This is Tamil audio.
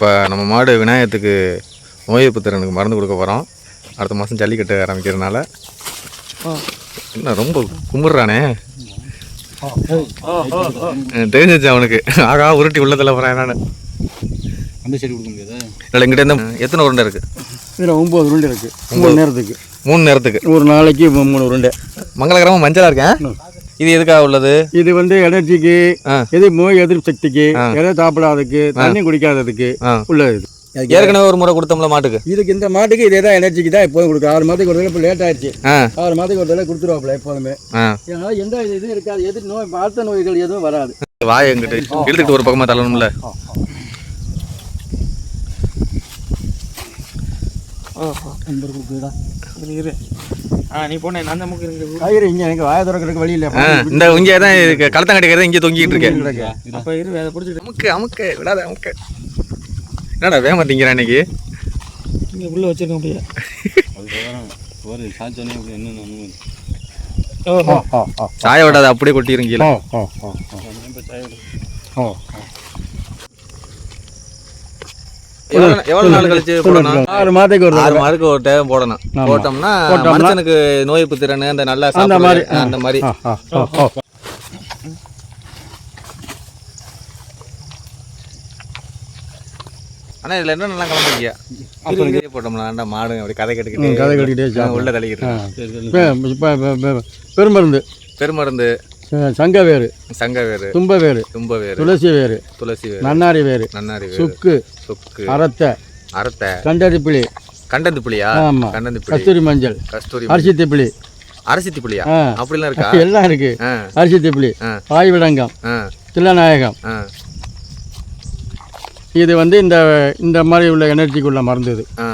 இப்போ நம்ம மாடு விநாயகத்துக்கு நோய் எதிர்ப்பு திறனுக்கு மருந்து கொடுக்க போகிறோம் அடுத்த மாதம் ஜல்லிக்கட்டு ஆரம்பிக்கிறதுனால. என்ன ரொம்ப கும்பிட்றானே? தெரிஞ்சிச்சு அவனுக்கு. ஆகா உருட்டி உள்ளதில் போகிறேன் நான். அந்த சைடு கொடுக்க முடியாது? இல்லை எங்கிட்ட இருந்து எத்தனை உருண்டை இருக்குது இதில் ஒம்பது உருண்டை இருக்குது மூணு நேரத்துக்கு. மூணு நேரத்துக்கு. ஒரு நாளைக்கு மூணு உருண்டை. மங்களகரமாக மஞ்சளாக இருக்கேன்? இது எதுக்காக உள்ளது? இது வந்து எனர்ஜிக்கு. எது நோய் எதிர்ப்பு சக்திக்கு எதை சாப்பிடாததுக்கு தண்ணி குடிக்காததுக்கு உள்ளது இது. ஏற்கனவே ஒரு முறை கொடுத்தோம்ல மாட்டுக்கு? இதுக்கு இந்த மாட்டுக்கு இதே தான் எனர்ஜிக்கு தான் எப்போதும் கொடுக்கும் ஆறு மாதத்துக்கு ஒரு தடவை இப்போ லேட் ஆயிடுச்சு. ஆறு மாதத்துக்கு ஒரு தடவை கொடுத்துருவாப்புல எப்போதுமே. அதனால எந்த இதுவும் இருக்காது. எது நோய் பார்த்த நோய்கள் எதுவும் வராது. வாயை எங்கிட்ட இழுத்துக்கிட்டு ஒரு பக்கமாக தள்ளணும்ல. இரு ஆ நீ போன அந்த முக்கு இருக்கு. இங்கே எனக்கு வாய திறக்கிறதுக்கு வழி இல்லை இந்த இங்கே தான் இருக்கு. களத்தங்கட்டி கயிறு இங்கே தொங்கிட்டு இருக்கேன் அப்போ இரு அதை பிடிச்சிட்டு அமுக்கு அமுக்கு விடாத அமுக்கு. என்னடா வேம திங்கிறேன் இன்னைக்கு? இங்கே உள்ளே வச்சிருக்க முடியாது ஒரு சாச்சோன்னே அப்படி என்ன ஓஹோ. சாய விடாத அப்படியே கொட்டிருங்கீல ஓ ஓ ஓ ஓ எவ்வளோ எவ்வளோ நாள் கழிச்சு போடணும்? ஆறு மாதத்துக்கு ஒரு ஆறு தடவை. மாதத்துக்கு ஒரு டைம் போடணும். போட்டோம்னா மனுஷனுக்கு நோய் எதிர்ப்பு திறன் அந்த நல்லா அந்த மாதிரி. அந்த. ஆனா இதுல என்ன நல்லா அப்புறம் போட்டோம்னா ஆண்டா மாடு அப்படி கதை கேட்டுக்கிட்டு. உள்ள தள்ளிக்கிட்டு பெருமருந்து. பெருமருந்து. சங்க வேறு சங்க வேறு தும்ப வேறு தும்ப வேறு துளசி வேறு துளசி வேறு நன்னாரி வேறு நன்னாரி வேறு சுக்கு. சுக்கு. அரத்தை அரத்தை கண்டரிப்பிளி கண்டந்து புளியா ஆமா. கண்டந்து புளி கஸ்தூரி மஞ்சள். கஸ்தூரி அரிசி திப்பிலி அரிசி புளியா ஆ. அப்படிலாம் இருக்கா? எல்லாம் இருக்கு. அரிசி திப்பிலி ஆ. பாய் விடங்கம் ஆ. தில்லநாயகம். இது வந்து இந்த இந்த மாதிரி உள்ள எனர்ஜிக்கு உள்ள மருந்து இது ஆ.